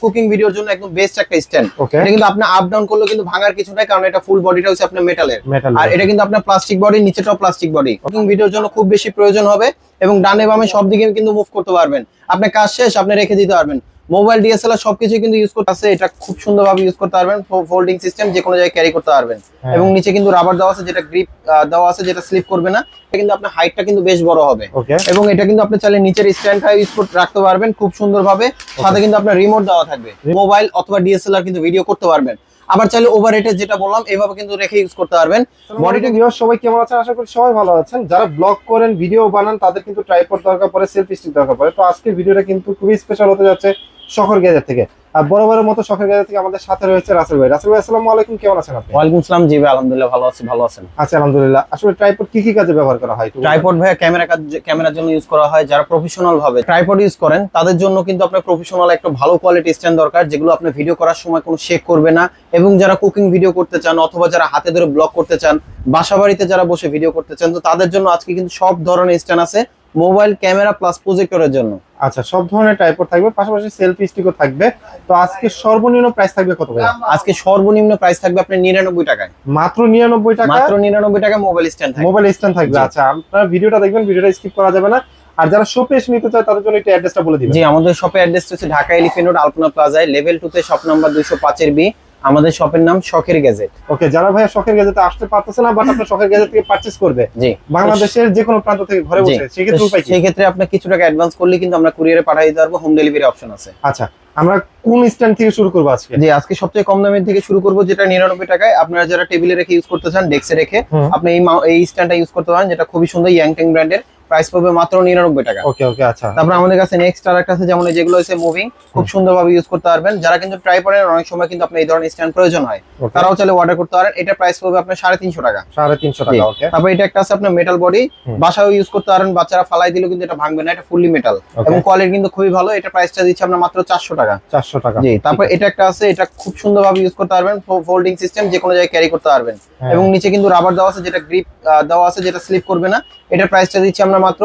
Cooking ভিডিওর জন্য একদম বেস্ট একটা স্ট্যান্ড এটা কিন্তু আপনি আপ ডাউন করলে কিন্তু ভাঙার কিছু নাই কারণ এটা ফুল বডিটা হচ্ছে আপনার মেটালের আর এটা কিন্তু আপনার প্লাস্টিক বডি নিচেটাও প্লাস্টিক বডি কুকিং ভিডিওর জন্য খুব বেশি প্রয়োজন হবে এবং ডানে বামে সব দিকে কিন্তু মুভ করতে পারবেন। আপনি কাজ শেষ আপনি রেখে দিতে পারবেন। মোবাইল ডিএসএলআর সবকিছু কিন্তু ইউজ করতে আছে। এটা খুব সুন্দরভাবে ইউজ করতে পারবেন। ফোল্ডিং সিস্টেম যে কোনো জায়গায় ক্যারি করতে পারবেন। হ্যাঁ। এবং নিচে কিন্তু রাবার দেওয়া আছে যেটা গ্রিপ দেওয়া আছে যেটা স্লিপ করবে না। এটা কিন্তু আপনার হাইটটা কিন্তু বেশ বড় হবে। এবং এটা কিন্তু আপনি চাইলে নিচের স্ট্যান্ড ইউজ করতে রাখতে পারবেন খুব সুন্দরভাবে। সাথে কিন্তু আপনার রিমোট দেওয়া থাকবে। মোবাইল অথবা ডিএসএলআর কিন্তু ভিডিও করতে পারবেন। আবার চাইলে ওভার রেটে যেটা বললাম এভাবে কিন্তু রেখে ইউজ করতে পারবেন। বডিটা ভিউয়ার সবাই কেমন আছেন? আশা করি সবাই ভালো আছেন। যারা ব্লগ করেন ভিডিও বানান তাদের কিন্তু ট্রাইপড দরকার পড়ে সেলফি স্টিক দরকার পড়ে। তো আজকের ভিডিওটা কিন্তু খুবই স্পেশাল হতে যাচ্ছে। শখর গ্যাজেট থেকে। আর বরাবরের মতো শখের গ্যাজেট থেকে আমাদের সাথে রয়েছে রাসেল ভাই। রাসেল ভাই আসসালামু আলাইকুম কেমন আছেন আপনি? ওয়ালাইকুম আসসালাম জি ভাই আলহামদুলিল্লাহ ভালো আছি ভালো আছেন। আচ্ছা আলহামদুলিল্লাহ। আসলে ট্রাইপড কি কি কাজে ব্যবহার করা হয়? ট্রাইপড ভাই ক্যামেরা কাজ ক্যামেরার জন্য ইউজ করা হয় যারা প্রফেশনাল ভাবে। ট্রাইপড ইউজ করেন তাদের জন্য কিন্তু আপনার প্রফেশনাল একটা ভালো কোয়ালিটি স্ট্যান্ড দরকার যেগুলো আপনি ভিডিও করার সময় কোনো শেক করবে না। এবং যারা কুকিং ভিডিও করতে চান অথবা যারা হাতে ধরে ব্লগ করতে চান বাসা বাড়িতে যারা বসে ভিডিও করতে চান তো তাদের জন্য আজকে কিন্তু সব ধরনের স্ট্যান্ড আছে। মোবাইল ক্যামেরা প্লাস প্রজেক্টরের জন্য। আচ্ছা সব ধরনের ট্রাইপড থাকবে পাশাপাশি সেলফি স্টিকও থাকবে। তো আজকে সর্বনিম্ন প্রাইস থাকবে কত ভাই আজকে সর্বনিম্ন প্রাইস থাকবে আপনার নিরানব্বই টাকায়। মাত্র নিরানব্বই টাকা? মাত্র নিরানব্বই টাকা মোবাইল স্ট্যান্ড থাকবে। মোবাইল স্ট্যান্ড থাকবে। আচ্ছা আপনারা ভিডিওটা দেখবেন ভিডিওটা স্কিপ করা যাবে না। আর যারা শপে এসে নিতে চায় তাদের জন্য একটু অ্যাড্রেসটা বলে দিবেন। জি আমাদের শপের অ্যাড্রেস হচ্ছে ঢাকা এলিফেন্ট রোড আলপনা প্লাজায় লেভেল টু তে শপ নাম্বার দুইশো পাঁচের বি আমাদের শপের নাম শখের গ্যাজেট। ওকে যারা ভাইয়া শখের গ্যাজেটে আসতে পারতেছে না বাট আপনার শখের গ্যাজেট থেকে পারচেজ করবে। জি। বাংলাদেশের যে কোনো প্রান্ত থেকে ঘরে। বসে সেক্ষেত্রে উপায় কি? সেই ক্ষেত্রে আপনার কিছু টাকা অ্যাডভান্স করলে কিন্তু আমরা কুরিয়ারে পাঠিয়ে দিতে পারব হোম ডেলিভারি অপশন আছে। আচ্ছা আমরা কোন স্ট্যান্ড থেকে শুরু করব আজকে? জি আজকে সবচেয়ে কম দামের থেকে শুরু করব যেটা নিরানব্বই টাকায়। আপনারা যারা টেবিলে রেখে ইউজ করতে চান ডেস্কে রেখে আপনি এই এই স্ট্যান্ডটা ইউজ করতে পারেন যেটা খুবই সুন্দর ইয়াংটেং ব্র্যান্ডের প্রাইস পড়বে মাত্র নিরানব্বই টাকা। ওকে ওকে আচ্ছা। তারপর আমাদের কাছে নেক্সট আর একটা আছে যেমন যেগুলো হচ্ছে মুভিং খুব সুন্দরভাবে ইউজ করতে পারবেন। যারা কিন্তু ট্রাই করেন অনেক সময় কিন্তু আপনার এই ধরনের স্ট্যান্ড প্রয়োজন হয়। তারাও চাইলে অর্ডার করতে পারেন। এটা প্রাইস পড়বে আপনার সাড়ে তিনশো টাকা। সাড়ে তিনশো। টাকা ওকে। তারপর এটা একটা আছে আপনার মেটাল বডি হুম। বাসায় ইউজ করতে পারেন বাচ্চারা ফালাই দিলেও কিন্তু এটা ভাঙবে না এটা ফুললি মেটাল এবং কোয়ালিটি কিন্তু খুবই ভালো এটা প্রাইসটা দিচ্ছে আমরা মাত্র চারশো টাকা। চারশো টাকা। জি তারপর এটা একটা আছে এটা খুব সুন্দরভাবে ইউজ করতে পারবেন ফোল্ডিং সিস্টেম যে কোনো জায়গায় ক্যারি করতে পারবেন। হ্যাঁ। এবং নিচে কিন্তু রাবার দেওয়া আছে যেটা গ্রিপ দেওয়া আছে যেটা স্লিপ করবে না এটার প্রাইসটা দিচ্ছি আমরা মাত্র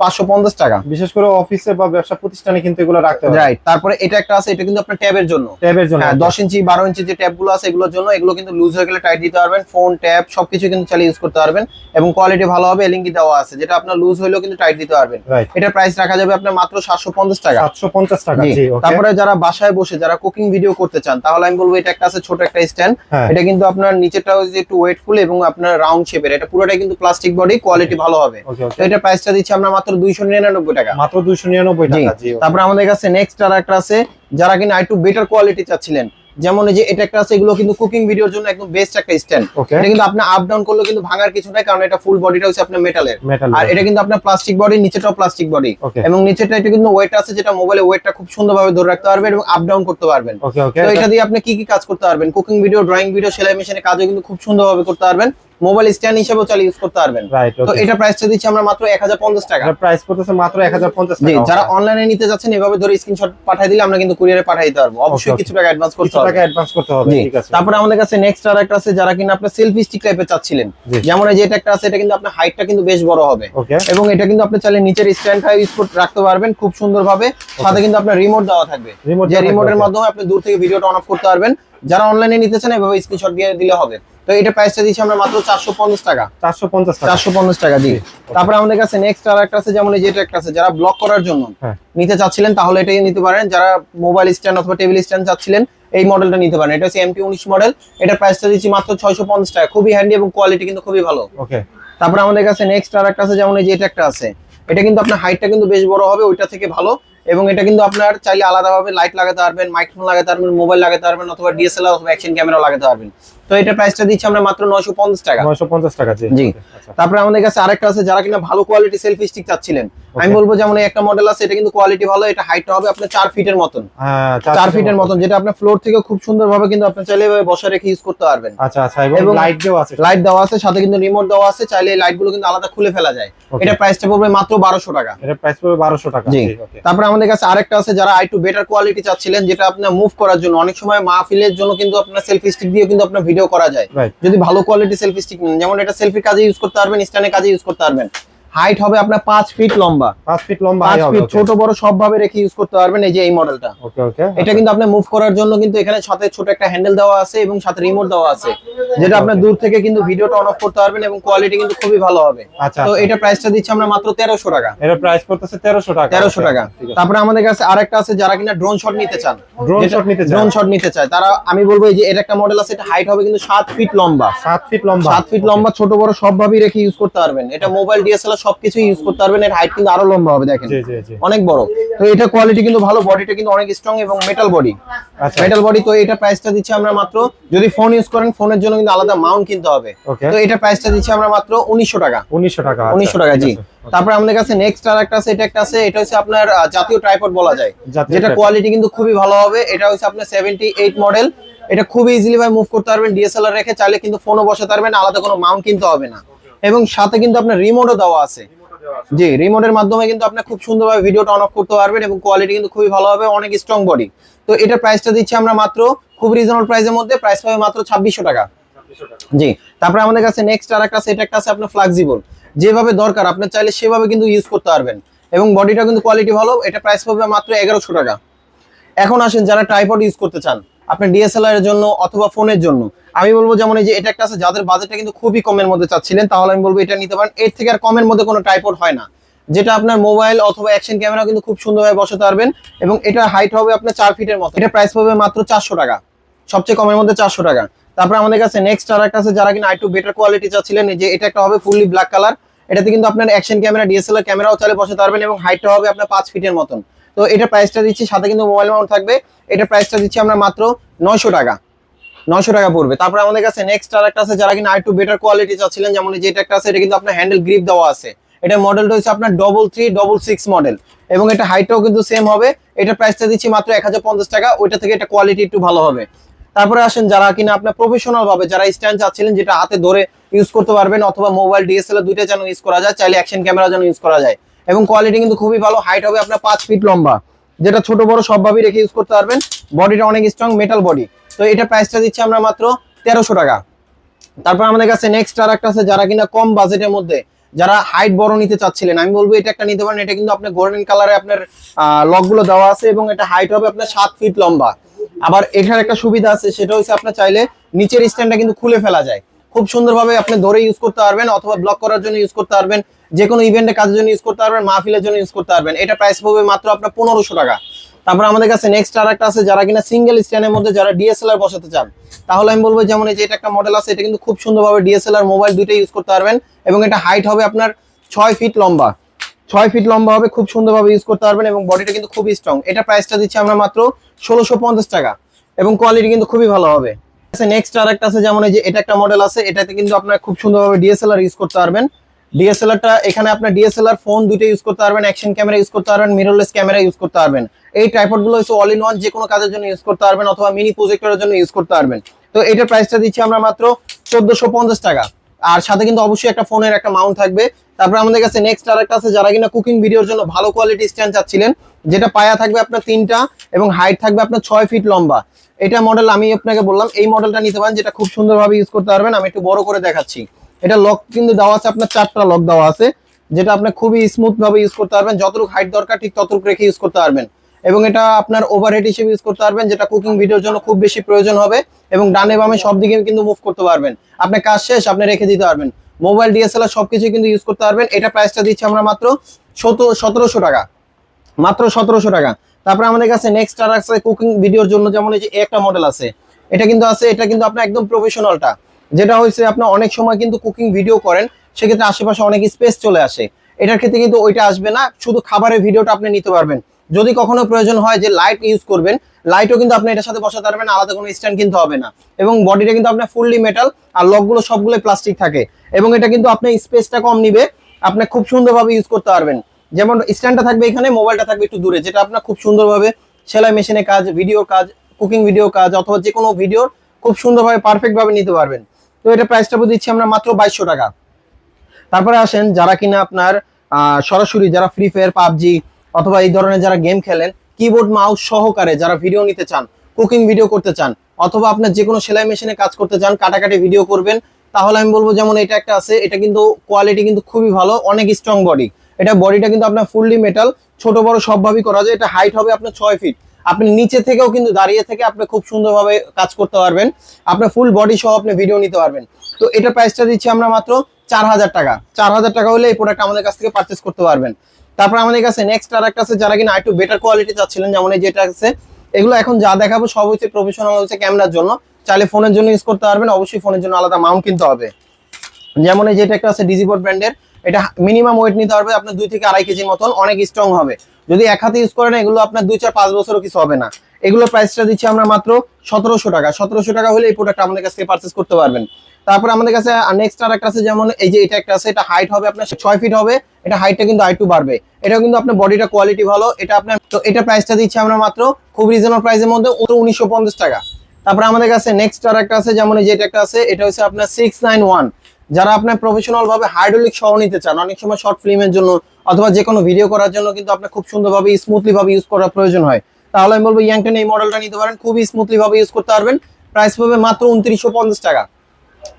পাঁচশো পঞ্চাশ টাকা। বিশেষ করে অফিসে বা ব্যবসা প্রতিষ্ঠানে কিন্তু এগুলো রাখতে হবে। রাইট তারপরে এটা একটা আছে এটা কিন্তু আপনার ট্যাবের জন্য। ট্যাবের জন্য হ্যাঁ দশ ইঞ্চি বারো ইঞ্চি যে ট্যাবগুলো আছে এগুলোর জন্য এগুলো কিন্তু লুজ হয়ে গেলে টাইট দিতে পারবেন। ফোন ট্যাব সবকিছু কিন্তু চালিয়ে ইউজ করতে পারবেন। এবং কোয়ালিটি ভালো হবে দেওয়া আছে যেটা আপনার লুজ হলেও কিন্তু টাইট দিতে পারবেন। এটার প্রাইস রাখা যাবে আপনার মাত্র সাতশো পঞ্চাশ টাকা। সাতশো পঞ্চাশ তারপরে যারা বাসায় বসে যারা কুকিং ভিডিও করতে চান তাহলে আমি বলব এটা একটা আছে ছোট একটা স্ট্যান্ড এটা কিন্তু আপনার নিচেটা যে একটু ওয়েটফুল এবং আপনার রাউন্ড শেপের এটা পুরোটাই কিন্তু প্লাস্টিক বডি কোয়ালিটি ভালো হবে। এটা প্রাইসটা দিচ্ছি আমরা মাত্র দুইশো নিরানব্বই টাকা। মাত্র দুইশো নিরানব্বই টাকা। তারপরে আমাদের কাছে নেক্সট আর একটা আছে যারা কিনা একটু বেটার কোয়ালিটি চাচ্ছিলেন। যেমন যে এটা একটা আছে এগুলো কিন্তু কুকিং ভিডিওর জন্য একদম বেস্ট একটা স্ট্যান্ড এটা কিন্তু আপনি আপ ডাউন করলে কিন্তু ভাঙার কিছু নাই কারণ এটা ফুল বডিটা হচ্ছে আপনার মেটালের আর এটা কিন্তু আপনার প্লাস্টিক বডি নিচেটাও প্লাস্টিক বডি এবং নিচেটা এটা কিন্তু ওয়েট আছে যেটা মোবাইলে ওয়েটটা খুব সুন্দরভাবে ধরে রাখতে পারবেন এবং আপ ডাউন করতে পারবেন। তো এটা দিয়ে আপনি কি কি কাজ করতে পারবেন? কুকিং ভিডিও ড্রয়িং ভিডিও সেলাই মেশিনের কাজও কিন্তু খুব সুন্দরভাবে করতে পারবেন। মোবাইল স্ট্যান্ড হিসেবে চালিয়ে ইউজ করতে পারবেন। তো এটা প্রাইসটা দিচ্ছি আমরা মাত্র এক হাজার পঞ্চাশ টাকা। এটা প্রাইস করতেছে মাত্র এক হাজার পঞ্চাশ জি টাকা যারা অনলাইনে নিতে যাচ্ছেন এভাবে ধরে স্ক্রিনশট পাঠিয়ে দিলে আমরা কিন্তু কুরিয়ারে পাঠিয়ে দিতে পারব। অবশ্যই কিছু টাকা অ্যাডভান্স করতে কিছু হবে। টাকা অ্যাডভান্স করতে হবে ঠিক আছে। তারপরে আমাদের কাছে নেক্সট আর একটা আছে যারা কিনা আপনার সেলফি স্টিক টাইপের চাচ্ছিলেন। যেমন এই যে এটা একটা আছে এটা কিন্তু আপনার হাইটটা কিন্তু বেশ বড় হবে। এবং এটা কিন্তু আপনি চাইলে নিচের স্ট্যান্ডটা ইউজ করতে রাখতে পারবেন খুব সুন্দরভাবে। সাথে কিন্তু আপনার রিমোট দেওয়া থাকবে। রিমোট যে রিমোটের মাধ্যমে আপনি দূর থেকে ভিডিওটা অন অফ করতে পারবেন। যারা অনলাইনে নিতে চান এভাবে স্ক্রিনশট দিয়ে দিলে হবে। তো এটা প্রাইসটা দিচ্ছি আমরা মাত্র চারশো পঞ্চাশ টাকা। চারশো পঞ্চাশ টাকা। চারশো পঞ্চাশ টাকা জি। তারপরে আমাদের কাছে নেক্সট আর একটা আছে যেমন এই যে এটা একটা আছে যারা ব্লক করার জন্য হ্যাঁ। নিতে চাচ্ছিলেন তাহলে এটাই নিতে পারেন। যারা মোবাইল স্ট্যান্ড অথবা টেবিল স্ট্যান্ড চাচ্ছিলেন এই মডেলটা নিতে পারেন। এটা হচ্ছে এমটি মডেল এটা প্রাইসটা দিচ্ছি মাত্র ছয়শো পঞ্চাশ টাকা। খুবই হ্যান্ডি এবং কোয়ালিটি কিন্তু খুবই ভালো। ওকে। তারপরে আমাদের কাছে নেক্সট আর একটা আছে যেমন এই যে এটা একটা আছে। এটা কিন্তু আপনার হাইটটা কিন্তু বেশ বড় হবে ওইটা থেকে ভালো। এবং এটা কিন্তু আপনার চাইলে আলাদাভাবে লাইট লাগাতে পারবেন মাইক্রোফোন লাগাতে পারবেন মোবাইল লাগাতে পারবেন অথবা ডিএসএলআর অথবা অ্যাকশন ক্যামেরা লাগাতে পারবেন। তো এটা প্রাইসটা দিচ্ছি আমরা মাত্র নয়শো পঞ্চাশ টাকা। নয়শো পঞ্চাশ টাকা জি। জি। আচ্ছা তারপরে আমাদের কাছে আরেকটা আছে যারা কিনা ভালো কোয়ালিটি সেলফি স্টিক চাচ্ছিলেন। আমি বলব যেমন একটা মডেল আছে এটা কিন্তু কোয়ালিটি ভালো এটা হাইটটা হবে আপনার চার ফিটের মতন। হ্যাঁ চার ফিটের মতন। যেটা আপনার ফ্লোর থেকে খুব সুন্দরভাবে কিন্তু আপনি চাইলে এভাবে বসে রেখে ইউজ করতে পারবেন। আচ্ছা আচ্ছা এবং লাইট দেওয়া আছে। লাইট দেওয়া আছে সাথে কিন্তু রিমোট দেওয়া আছে চাইলে এই লাইট কিন্তু আলাদা খুলে ফেলা যায়। এটা প্রাইসটা পড়বে মাত্র বারোশো টাকা। এটা প্রাইস পড়বে বারোশো টাকা জি। তারপরে আমাদের কাছে আরেকটা আছে যারা আইটু বেটার কোয়ালিটি চাচ্ছিলেন যেটা আপনার মুভ করার জন্য। অনেক সময় মাহফিলের জন্য কিন্তু আপনার সেলফি স্টিক দিয়ে কিন্তু আপনার ভিডিও করা যায়। যদি ভালো কোয়ালিটি সেলফি স্টিক নেন যেমন এটা সেলফি কাজে ইউজ করতে পারবেন স্ট্যান্ডে কাজে ইউজ করতে পারবেন। হাইট হবে আপনার পাঁচ ফিট লম্বা। পাঁচ ফিট লম্বা পাঁচ ফিট ছোট বড় সব ভাবে রেখে ইউজ করতে পারবেন এই যে এই মডেলটা ওকে ওকে এটা কিন্তু আপনি মুভ করার জন্য কিন্তু এখানে সাথে ছোট একটা হ্যান্ডেল দেওয়া আছে এবং সাথে রিমোট দেওয়া আছে যেটা আপনার দূর থেকে কিন্তু ভিডিওটা অন অফ করতে পারবেন এবং কোয়ালিটি কিন্তু খুবই ভালো হবে। আচ্ছা তো এটা প্রাইসটা দিচ্ছি আমরা মাত্র তেরোশো টাকা। এর প্রাইস পড়তেছে 1300 টাকা তেরোশো টাকা। ঠিক তারপরে আমাদের কাছে আরেকটা আছে যারা কিনা ড্রোন শট নিতে চান। Drone shot নিতে চান? ড্রোন শট নিতে চায়। তারা আমি বলব এই যে এর একটা মডেল আছে এটা হাইট হবে কিন্তু সাত ফিট লম্বা। 7 ফিট লম্বা। সাত ফিট লম্বা ছোট বড় সব ভাবে রেখে ইউজ করতে পারবেন। এটা মোবাইল ডিএসএলআর সবকিছু ইউজ করতে পারবেন এর হাইট কিন্তু আরও লম্বা হবে দেখেন। অনেক বড়। তো এটা কোয়ালিটি কিন্তু ভালো বডিটা কিন্তু অনেক স্ট্রং এবং মেটাল বডি আচ্ছা। মেটাল বডি তো এটা প্রাইসটা দিচ্ছি আমরা মাত্র যদি ফোন ইউজ করেন ফোনের জন্য কিন্তু আলাদা মাউন্ট কিনতে হবে। তো এটা প্রাইসটা দিচ্ছি আমরা মাত্র উনিশশো টাকা। 1900 টাকা আচ্ছা, উনিশশো টাকা জি। তারপর আমাদের কাছে নেক্সট আর একটা আছে এটা একটা আছে এটা হচ্ছে আপনার জাতীয় ট্রাইপড বলা যায়। যেটা কোয়ালিটি কিন্তু খুবই ভালো হবে এটা হচ্ছে আপনার সেভেন্টি এইট মডেল এটা খুবই ইজিলি ভাবে মুভ করতে পারবেন ডিএসএলআর রেখে চাইলে কিন্তু ফোনও বসাতে পারবেন আলাদা কোনো মাউন্ট কিনতে হবে না। এবং সাথে কিন্তু আপনার রিমোটও দেওয়া আছে। জি রিমোটের মাধ্যমে কিন্তু আপনি খুব সুন্দরভাবে ভিডিওটা অন অফ করতে পারবেন এবং কোয়ালিটি কিন্তু খুবই ভালো হবে, অনেক স্ট্রং বডি তো এটা প্রাইসটা দিচ্ছি আমরা মাত্র খুব রিজনেবল প্রাইসের মধ্যে প্রাইস পাবে মাত্র ছাব্বিশশো টাকা। জি, তারপরে আমাদের কাছে নেক্সট আর একটা এটা একটা আছে আপনার ফ্লেক্সিবল যেভাবে দরকার, আপনি চাইলে সেভাবে কিন্তু ইউজ করতে পারবেন। এবং বডিটা কিন্তু কোয়ালিটি ভালো, এটা প্রাইস পাবে মাত্র এগারোশো টাকা। এখন আসেন যারা ট্রাইপড ইউজ করতে চান। আপনি ডিএসএলআর এর জন্য অথবা ফোনের জন্য। আমি বলব যেমন এই যে এটা একটা আছে, যাদের বাজেটটা কিন্তু খুবই কমের মধ্যে চাচ্ছিলেন, তাহলে আমি বলব এটা নিতে পারেন। এর থেকে আর কমের মধ্যে কোনো ট্রাইপড হয় না। যেটা আপনার মোবাইল অথবা অ্যাকশন ক্যামেরা কিন্তু খুব সুন্দরভাবে বসাতে পারবেন এবং এটা হাইট হবে আপনার চার ফিটের মতো। এটা প্রাইস পাবে মাত্র চারশো টাকা। সবচেয়ে কমের মধ্যে চারশো টাকা। তারপর আমাদের কাছে নেক্সট আর একটা আছে, যারা কিনা আইটু বেটার কোয়ালিটি চাচ্ছিলেন যে এটা একটা হবে ফুললি ব্ল্যাক কালার এটাতে কিন্তু আপনার অ্যাকশন ক্যামেরা ডিএসএলআর ক্যামেরাও চালে বসাতে পারবেন এবং হাইটটা হবে আপনার পাঁচ ফিটের মতন। তো এটা প্রাইসটা দিচ্ছি, সাথে কিন্তু মোবাইল মাউন্ট থাকবে। এটা প্রাইসটা দিচ্ছি আমরা মাত্র নয়শো টাকা। নয়শো টাকা পড়বে। তারপর আমাদের কাছে নেক্সট আর একটা আছে, যারা কিনা আরেকটু বেটার কোয়ালিটি চাচ্ছিলেন, যেমন এই যে এটা একটা আছে, এটা কিন্তু আপনার হ্যান্ডেল গ্রিপ দেওয়া আছে। এটা মডেলটা হচ্ছে আপনার double three double six model এবং এটা হাইটটাও কিন্তু সেম হবে। এটা প্রাইসটা দিচ্ছি মাত্র এক হাজার পঞ্চাশ টাকা। ওইটা থেকে এটা কোয়ালিটি একটু ভালো হবে। তারপরে আসেন যারা কিনা আপনার প্রফেশনাল ভাবে, যারা স্ট্যান্ড চাচ্ছিলেন, যেটা হাতে ধরে ইউজ করতে পারবেন, অথবা মোবাইল ডিএসএলআর দুইটা যেন ইউজ করা যায়, চাইলে অ্যাকশন ক্যামেরা যেন ইউজ করা যায়। এবং কোয়ালিটি কিন্তু খুবই ভালো হাইট হবে আপনার পাঁচ ফিট লম্বা। যেটা ছোট বড় সবভাবেই রেখে ইউজ করতে পারবেন। বডিটা অনেক স্ট্রং মেটাল বডি তো এটা প্রাইসটা দিচ্ছি আমরা মাত্র তেরোশো টাকা। তারপর আমাদের কাছে নেক্সট আর একটা আছে, যারা কিনা কম বাজেটের মধ্যে, যারা হাইট বড় নিতে চাচ্ছিলেন, আমি বলব এটা একটা নিতে পারেন, এটা কিন্তু আপনার গোল্ডেন কালারে আপনার লকগুলো দেওয়া আছে এবং এটা হাইট হবে আপনার সাত ফিট লম্বা। আবার এখানে একটা সুবিধা আছে, সেটা হচ্ছে আপনার চাইলে নিচের স্ট্যান্ডটা কিন্তু খুলে ফেলা যায়। খুব সুন্দরভাবে আপনি ধরে ইউজ করতে পারবেন অথবা ব্লক করার জন্য ইউজ করতে পারবেন। যে কোনো ইভেন্টে কাজের জন্য ইউজ করতে পারবেন, মাহফিলের জন্য ইউজ করতে পারবেন। এটা প্রাইস পড়বে মাত্র আপনার পনেরোশো টাকা। তারপর আমাদের কাছে নেক্সট আর একটা আছে, যারা কিনা সিঙ্গেল স্ট্যান্ডের মধ্যে যারা ডিএসএলআর বসাতে চান, তাহলে আমি বলব যেমন এই যে এটা একটা মডেল আছে, এটা কিন্তু খুব সুন্দরভাবে ডিএসএলআর মোবাইল দুইটাই ইউজ করতে পারবেন এবং এটা হাইট হবে আপনার ছয় ফিট লম্বা। ছয় ফিট লম্বা হবে, খুব সুন্দরভাবে ইউজ করতে পারবেন এবং বডিটা কিন্তু খুবই স্ট্রং এটা প্রাইসটা দিচ্ছি আমরা মাত্র ষোলোশো টাকা এবং কোয়ালিটি কিন্তু খুবই ভালো হবে। নেক্সট আর একটা আছে, যেমন এই যে এটা একটা মডেল আছে, এটাতে কিন্তু আপনারা খুব সুন্দরভাবে ডিএসএলআর ইউজ করতে পারবেন। ডিএসএলআরটা এখানে আপনার ডিএসএলআর ফোন দুটো ইউজ করতে পারবেন অ্যাকশন ক্যামেরা ইউজ করতে পারবেন মিররলেস ক্যামেরা ইউজ করতে পারবেন। এই ট্রাইপডগুলো হচ্ছে অল ইন ওয়ান যে কোনো কাজের জন্য ইউজ করতে পারবেন, অথবা মিনি প্রজেক্টরের জন্য ইউজ করতে পারবেন। তো এটার প্রাইসটা দিচ্ছি আমরা মাত্র চোদ্দশো টাকা। আর সাথে কিন্তু অবশ্যই একটা ফোনের একটা মাউন্ট থাকবে। তারপর আমাদের কাছে নেক্সট আর একটা আছে, যারা কিনা কুকিং ভিডিওর জন্য ভালো কোয়ালিটি স্ট্যান্ড চাচ্ছিলেন, যেটা পায়া থাকবে আপনার তিনটা এবং হাইট থাকবে আপনার ছয় ফিট লম্বা। এটা মডেল আমি আপনাকে বললাম, এই মডেলটা নিতে পারেন, যেটা খুব সুন্দরভাবে ইউজ করতে পারবেন, আমি একটু বড় করে দেখাচ্ছি। এটা লক কিন্তু দেওয়া আছে, আপনার চারটা লক দেওয়া আছে, যেটা আপনি খুবই স্মুথভাবে ইউজ করতে পারবেন, যতটুকু হাইট দরকার ঠিক ততটুকু রেখে ইউজ করতে পারবেন। এবং এটা আপনার ওভারহেড হিসেবে ইউজ করতে পারবেন, যেটা কুকিং ভিডিওর জন্য খুব বেশি প্রয়োজন হবে এবং ডানে বামে সব দিকে কিন্তু মুভ করতে পারবেন। আপনার কাজ শেষ, আপনি রেখে দিতে পারবেন। মোবাইল ডিএসএলআর সবকিছু কিন্তু ইউজ করতে পারবেন। এটা প্রাইসটা দিচ্ছি আমরা মাত্র সতেরোশো টাকা। মাত্র সতেরোশো টাকা। তারপরে আমাদের কাছে নেক্সট আর আছে কুকিং ভিডিওর জন্য যেমন এই যে একটা মডেল আছে, এটা কিন্তু আছে, এটা কিন্তু আপনার একদম প্রফেশনালটা যেটা হয়েছে আপনার অনেক সময় কিন্তু কুকিং ভিডিও করেন, সেক্ষেত্রে আশেপাশে অনেক স্পেস চলে আসে। এটার ক্ষেত্রে কিন্তু ওইটা আসবে না, শুধু খাবারের ভিডিওটা আপনি নিতে পারবেন। যদি কখনো প্রয়োজন হয় যে লাইট ইউজ করবেন লাইটও কিন্তু আপনি এটার সাথে বসাতে পারবেন, আলাদা কোনো স্ট্যান্ড কিনতে হবে না। এবং বডিটা কিন্তু আপনার ফুললি মেটাল আর লকগুলো সবগুলো প্লাস্টিক থাকে। এবং এটা কিন্তু আপনি স্পেসটা কম নিবে, আপনি খুব সুন্দরভাবে ইউজ করতে পারবেন। যেমন স্ট্যান্ডটা থাকবে এখানে মোবাইলটা থাকবে একটু দূরে, যেটা আপনার খুব সুন্দরভাবে সেলাই মেশিনে কাজ ভিডিও কাজ কুকিং ভিডিও কাজ, অথবা যে কোনো ভিডিও খুব সুন্দরভাবে পারফেক্টভাবে নিতে পারবেন। তো এটা প্রাইসটা দিচ্ছি আমরা মাত্র বাইশশো টাকা। তারপরে আসেন, যারা কিনা আপনার সরাসরি যারা ফ্রি ফায়ার পাবজি অথবা এই ধরনের যারা গেম খেলেন কিবোর্ড মাউস সহকারে যারা ভিডিও নিতে চান কুকিং ভিডিও করতে চান, অথবা আপনার যে কোনো সেলাই মেশিনে কাজ করতে চান, কাটাকাটি ভিডিও করবেন, তাহলে আমি বলব যেমন এটা একটা আছে, এটা কিন্তু কোয়ালিটি কিন্তু খুবই ভালো, অনেক স্ট্রং বডি এটা বডিটা কিন্তু আপনার ফুললি মেটাল ছোট, বড় সবভাবেই করা যায়। এটা হাইট হবে আপনার ছয় ফিট আপনি নিচে থেকেও কিন্তু দাঁড়িয়ে থেকে আপনি খুব সুন্দরভাবে কাজ করতে পারবেন। আপনার ফুল বডি সহ আপনি ভিডিও নিতে পারবেন। তো এটা প্রাইসটা দিচ্ছি আমরা মাত্র চার হাজার টাকা। চার হাজার টাকা হলে এই প্রোডাক্ট আমাদের কাছ থেকে পারচেস করতে পারবেন। তারপর আমাদের কাছে নেক্সট আর একটা আছে যারা কিনা একটু বেটার কোয়ালিটি চাচ্ছিলেন, যেমন এই যেটা আছে, এগুলো এখন যা দেখাবো সব হচ্ছে প্রফেশনাল হচ্ছে ক্যামেরার জন্য। চাইলে ফোনের জন্য ইউজ করতে পারবেন, অবশ্যই ফোনের জন্য আলাদা মাউন্ট কিনতে হবে। যেমন এই যেটা একটা আছে ডিজিবোর্ড ব্র্যান্ডের এটা মিনিমাম ওয়েট নিতে পারবে আপনার দুই থেকে আড়াই কেজির মতন, অনেক স্ট্রং হবে। যদি এক হাতে ইউজ করেন, এগুলো আপনার দুই চার পাঁচ বছরও কিছু হবে না। এগুলো প্রাইসটা দিচ্ছি আমরা মাত্র সতেরোশো টাকা। সতেরোশো টাকা হলে এই প্রোডাক্ট আমাদের কাছ থেকে পারচেস করতে পারবেন। তারপর আমাদের কাছে নেক্সট আর একটা আছে, যেমন এই যে এটা একটা আছে, এটা হাইট হবে আপনার ছয় ফিট হবে, এটা হাইটটা কিন্তু আইটু বাড়বে। এটা কিন্তু আপনার বডিটা কোয়ালিটি ভালো, এটা আপনার, তো এটা প্রাইসটা দিচ্ছি আমরা মাত্র খুব রিজনেবল প্রাইসের মধ্যে উনিশশো পঞ্চাশ টাকা। তারপর আমাদের কাছে নেক্সট আর একটা আছে, যেমন এই যে এটা একটা আছে, এটা হচ্ছে আপনার সিক্স নাইন ওয়ান যারা আপনার প্রফেশনাল ভাবে হাইড্রোলিক সহ নিতে চান, অনেক সময় শর্ট ফিল্মের জন্য, অথবা যে কোনো ভিডিও করার জন্য কিন্তু আপনার খুব সুন্দরভাবে স্মুথলি ভাবে ইউজ করার প্রয়োজন হয়। তাহলে আমি বলব ইয়াংটেন এই মডেলটা নিতে পারেন, খুবই স্মুথলি ভাবে ইউজ করতে পারবেন। প্রাইস পাবে মাত্র উনত্রিশশো টাকা।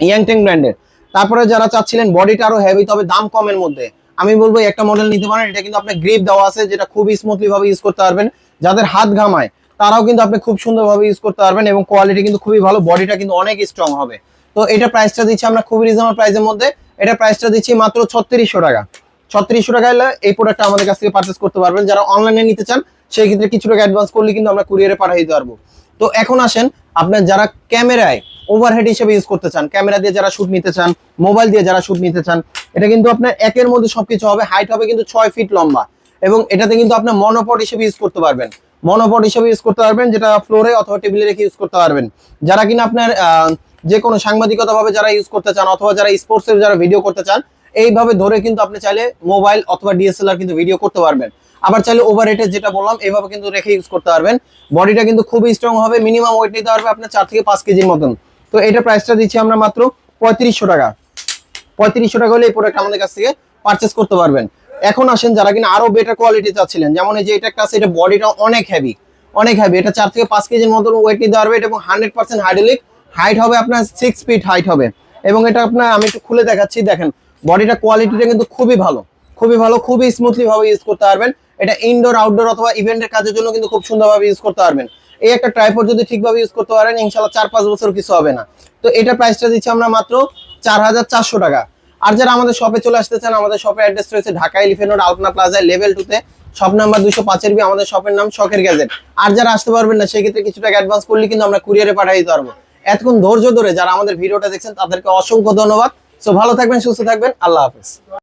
ইয়াংটেং ব্র্যান্ডের তারপরে যারা চাচ্ছিলেন বডিটা আরও হেভি তবে দাম কমের মধ্যে। আমি বলব একটা মডেল নিতে পারেন, এটা কিন্তু আপনার গ্রিপ দেওয়া আছে, যেটা খুবই স্মুথলি ভাবে ইউজ করতে পারবেন। যাদের হাত ঘামায়, তারাও কিন্তু আপনি খুব সুন্দরভাবে ইউজ করতে পারবেন এবং কোয়ালিটি কিন্তু খুবই ভালো বডিটা কিন্তু অনেক স্ট্রং হবে। তো এটা প্রাইসটা দিচ্ছি আমরা খুবই রিজনেবল প্রাইসের মধ্যে। এটা প্রাইসটা দিচ্ছি মাত্র ছত্রিশশো টাকা। ছত্রিশশো টাকা হলে এই প্রোডাক্টটা আমাদের কাছ থেকে পারচেস করতে পারবেন। যারা অনলাইনে নিতে চান, সেই ক্ষেত্রে কিছু টাকা অ্যাডভান্স করলে কিন্তু আমরা কুরিয়ারে পাঠিয়ে দিতে পারব। তো এখন আসেন, আপনার যারা ক্যামেরায় ওভারহেড হিসেবে ইউজ করতে চান ক্যামেরা দিয়ে যারা শুট নিতে চান মোবাইল দিয়ে যারা শুট নিতে চান, এটা কিন্তু আপনার একের মধ্যে সবকিছু হবে হাইট হবে কিন্তু ছয় ফিট লম্বা এবং এটাতে কিন্তু আপনার মনোপড হিসেবে ইউজ করতে পারবেন। মনোপড হিসেবে ইউজ করতে পারবেন, যেটা ফ্লোরে অথবা টেবিলে রেখে ইউজ করতে পারবেন। যারা কিনা আপনার যে কোনো সাংবাদিকতা ভাবে যারা ইউজ করতে চান অথবা যারা স্পোর্টস এর যারা ভিডিও করতে চান, এইভাবে ধরে কিন্তু আপনি চাইলে মোবাইল অথবা ডিএসএলআর কিন্তু ভিডিও করতে পারবেন। আবার চাইলে ওভার যেটা বললাম এইভাবে কিন্তু রেখে ইউজ করতে পারবেন। বডিটা কিন্তু খুবই স্ট্রং হবে মিনিমাম ওয়েট নিতে পারবে আপনার চার থেকে পাঁচ কেজির মতন। তো এটা প্রাইসটা দিচ্ছি আমরা মাত্র পঁয়ত্রিশশো টাকা। পঁয়ত্রিশশো টাকা হলে এই প্রোডাক্ট আমাদের কাছ থেকে পারচেস করতে পারবেন। এখন আসেন যারা কিনা আরও বেটার কোয়ালিটি চাচ্ছিলেন, যেমন এই যে এটা একটা এটা বডিটা অনেক হেভি অনেক হেভি এটা চার থেকে পাঁচ কেজির মতন ওয়েট নিতে পারবে এবং হান্ড্রেড পার্সেন্ট হাইড্রোলিক হাইট হবে আপনার সিক্স ফিট হাইট হবে। এবং এটা আপনার, আমি একটু খুলে দেখাচ্ছি, দেখেন বডিটা কোয়ালিটিটা কিন্তু খুবই ভালো। খুবই ভালো, খুবই স্মুথলি ভাবে ইউজ করতে পারবেন। এটা ইনডোর আউটডোর অথবা ইভেন্টের কাজের জন্য কিন্তু খুব সুন্দরভাবে ইউজ করতে পারবেন। এই একটা ট্রাইপড যদি ঠিকভাবে ইউজ করতে পারেন ইনশাল্লাহ চার পাঁচ বছর কিছু হবে না। তো এটা প্রাইসটা দিচ্ছি আমরা মাত্র চার হাজার চারশো টাকা। আর যারা আমাদের শপে চলে আসতে চান, আমাদের শপের অ্যাড্রেস রয়েছে ঢাকা এলিফেন্ট রোড আলপনা প্লাজায় লেভেল টুতে শপ নাম্বার দুশো পাঁচের বি, আমাদের শপের নাম শখের গ্যাজেট আর যারা আসতে পারবেন না, সেক্ষেত্রে কিছু টাকা অ্যাডভান্স করলে কিন্তু আমরা কুরিয়ারে পাঠিয়ে দিতে পারব। এতক্ষণ ধৈর্য ধরে যারা আমাদের ভিডিওটা দেখছেন, তাদেরকে অসংখ্য ধন্যবাদ। সো ভালো থাকবেন, সুস্থ থাকবেন। আল্লাহ হাফেজ।